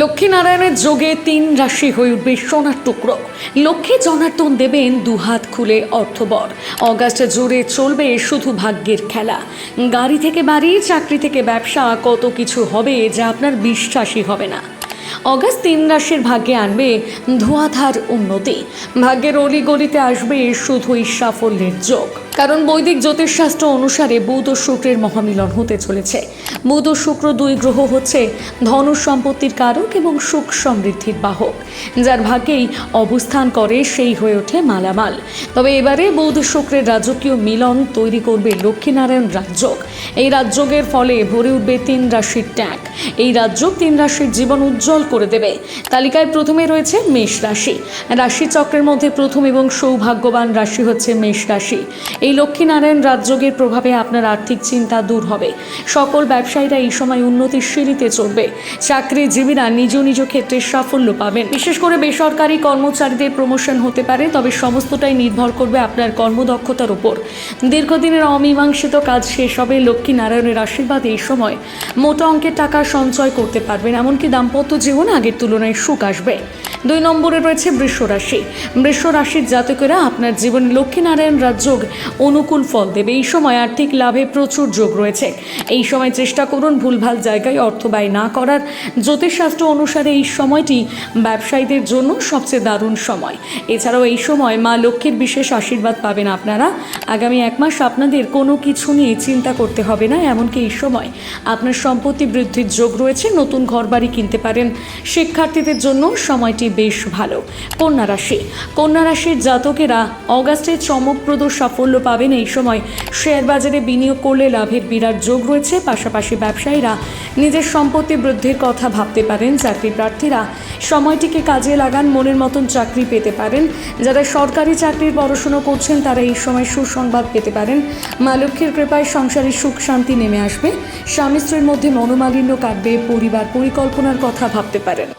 লক্ষ্মীনারায়ণের যোগে তিন রাশি হয়ে উঠবে সোনার টুকরো। লক্ষ্মী জনার্দন দেবেন, দুহাত খুলে অর্থবর। অগাস্ট জুড়ে চলবে শুধু ভাগ্যের খেলা। গাড়ি থেকে বাড়ি, চাকরি থেকে ব্যবসা, কত কিছু হবে যা আপনার বিশ্বাসই হবে না। অগাস্ট তিন রাশির ভাগ্যে আনবে ধোঁয়াধার উন্নতি। ভাগ্যের অলিগলিতে আসবে শুধুই সাফল্যের যোগ। কারণ বৈদিক জ্যোতিষশাস্ত্র অনুসারে বুধ ও শুক্রের মহামিলন হতে চলেছে। বুধ ও শুক্র দুই গ্রহ হচ্ছে ধন সম্পত্তির কারক এবং সুখ সমৃদ্ধির বাহক। যার ভাগেই অবস্থান করে সেই হয়ে ওঠে মালামাল। তবে এবারে বুধ শুক্রের রাজকীয় মিলন তৈরি করবে লক্ষ্মীনারায়ণ রাজযোগ। এই রাজযোগের ফলে ভরে উঠবে তিন রাশির ট্যাগ। এই রাজযোগ তিন রাশির জীবন উজ্জ্বল করে দেবে। তালিকায় প্রথমে রয়েছে মেষ রাশি। রাশি চক্রের মধ্যে প্রথম এবং সৌভাগ্যবান রাশি হচ্ছে মেষ রাশি। এই লক্ষ্মীনারায়ণ রাজযোগের প্রভাবে আপনার আর্থিক চিন্তা দূর হবে। সকল ব্যবসায়ীরা এই সময় উন্নতির সিঁড়িতে চলবে। চাকরিজীবীরা নিজ নিজ ক্ষেত্রে সাফল্য পাবেন। বিশেষ করে বেসরকারি কর্মচারীদের প্রমোশন হতে পারে, তবে সমস্তটাই নির্ভর করবে আপনার কর্মদক্ষতার উপর। দীর্ঘদিনের অমীমাংসিত কাজ শেষ হবে, লক্ষ্মীনারায়ণের আশীর্বাদ এই সময় মোটা অঙ্কের টাকা সঞ্চয় করতে পারবেন, এমনকি দাম্পত্য জীবন আগের তুলনায় সুখ আসবে। দুই নম্বরে রয়েছে বৃষ রাশি রাশির জাতকেরা আপনার জীবনে লক্ষ্মীনারায়ণ রাজযোগ অনুকূল ফল দেবে। এই সময় আর্থিক লাভে প্রচুর যোগ রয়েছে। এই সময় চেষ্টা করুন ভুলভাল জায়গায় অর্থ ব্যয় না করার। জ্যোতিষশাস্ত্র অনুসারে এই সময়টি ব্যবসায়ীদের জন্য সবচেয়ে দারুণ সময়। এছাড়াও এই সময় মা লক্ষ্মীর বিশেষ আশীর্বাদ পাবেন আপনারা। আগামী এক মাস আপনাদের কোনো কিছু নিয়ে চিন্তা করতে হবে না, এমনকি এই সময় আপনার সম্পত্তি বৃদ্ধির যোগ রয়েছে। নতুন ঘরবাড়ি কিনতে পারেন। শিক্ষার্থীদের জন্য সময়টি বেশ ভালো। কন্যা রাশি। কন্যা রাশির জাতকেরা অগাস্টে চমকপ্রদ সাফল্য পাবেন এই সময়। শেয়ার বাজারে বিনিয়োগ করলে লাভের বিরাট যোগ রয়েছে। পাশাপাশি ব্যবসায়ীরা নিজের সম্পত্তি বৃদ্ধির কথা ভাবতে পারেন। চাকরি প্রার্থীরা সময়টিকে কাজে লাগান, মনের মতন চাকরি পেতে পারেন। যারা সরকারি চাকরির পড়াশুনো করছেন, তারা এই সময় সুসংবাদ পেতে পারেন। মা লক্ষ্মীর কৃপায় সংসারে সুখ শান্তি নেমে আসবে। স্বামী স্ত্রীর মধ্যে মনোমালিন্য কাটবে, পরিবার পরিকল্পনার কথা ভাবতে পারেন।